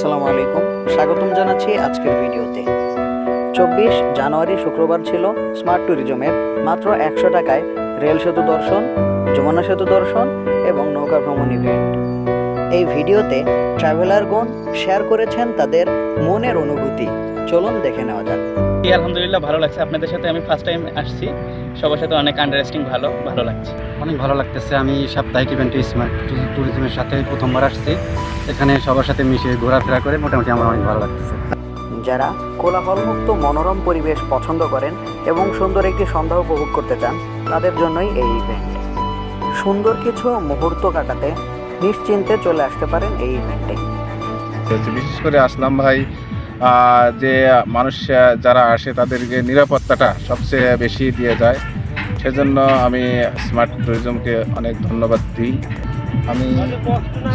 আসসালামু আলাইকুম। স্বাগতম জানাচ্ছি আজকের ভিডিওতে। চব্বিশ জানুয়ারি শুক্রবার ছিল স্মার্ট ট্যুরিজমের মাত্র একশো টাকায় রেল সেতু দর্শন, যমুনা সেতু দর্শন এবং নৌকা ভ্রমণ ইভেন্ট এই ভিডিওতে ট্রাভেলারগণ শেয়ার করেছেন তাদের মনের অনুভূতি। চলুন দেখে নেওয়া যাক। জি, আলহামদুলিল্লাহ ভালো লাগছে। আপনাদের সাথে আমি ফার্স্ট টাইম আসছি। সবার সাথে অনেক আন্ডারস্ট্যান্ডিং ভালো ভালো লাগছে। অনেক ভালো লাগতেছে। আমি সাপ্তাহিক ইভেন্টে স্মার্ট ট্যুরিজমের সাথে প্রথমবার আসছি। এখানে সবার সাথে মিশে ঘোরাফেরা করে মোটামুটি আমার অনেক ভালো লাগতেছে। যারা কোলাহলমুক্ত মনোরম পরিবেশ পছন্দ করেন এবং সুন্দর একটি সন্ধ্যা উপভোগ করতে চান তাদের জন্যই এই ইভেন্ট সুন্দর কিছু মুহূর্ত কাটাতে নিশ্চিন্তে চলে আসতে পারেন এই ইভেন্টে বিশেষ করে আসলাম ভাই যে মানুষ যারা আসে তাদেরকে নিরাপত্তাটা সবচেয়ে বেশি দিয়ে যায়। সেজন্য আমি স্মার্ট ট্যুরিজমকে অনেক ধন্যবাদ দিই। আমি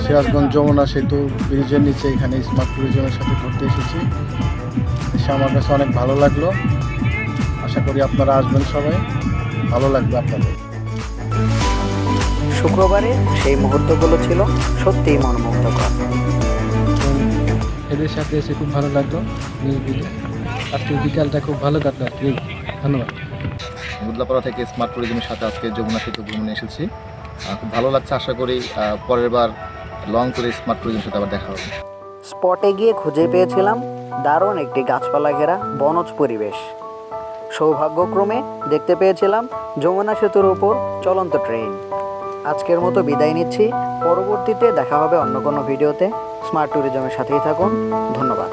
সিরাজগঞ্জ যমুনা সেতু ব্রিজের নিচে এখানে স্মার্ট ট্যুরিজমের সাথে ঘুরতে এসেছি। এসে আমার কাছে অনেক ভালো লাগল। আশা করি আপনারা আসবেন সবাই। ভালো লাগবে আপনাদের। শুক্রবারে সেই মুহূর্তগুলো ছিল সত্যিই মনোমুগ্ধকর। এদের সাথে এসে খুব ভালো লাগল। আজকে বিকালটা খুব ভালো কাটলো আর কি ধন্যবাদ। মুদলাপাড়া থেকে স্মার্ট ট্যুরিজমের সাথে আজকে যমুনা সেতু ভ্রমণে এসেছি। খুব ভালো লাগছে আশা করি পরের বার লং করে স্মার্ট ট্যুরিজমের সাথে আবার দেখা হবে। স্পটে গিয়ে খুঁজে পেয়েছিলাম দারুণ একটি গাছপালা ঘেরা বনজ পরিবেশ। সৌভাগ্যক্রমে দেখতে পেয়েছিলাম যমুনা সেতুর উপর চলন্ত ট্রেন আজকের মতো বিদায় নিচ্ছি। পরবর্তীতে দেখা হবে অন্য কোনো ভিডিওতে। স্মার্ট ট্যুরিজমের সাথেই থাকুন। ধন্যবাদ।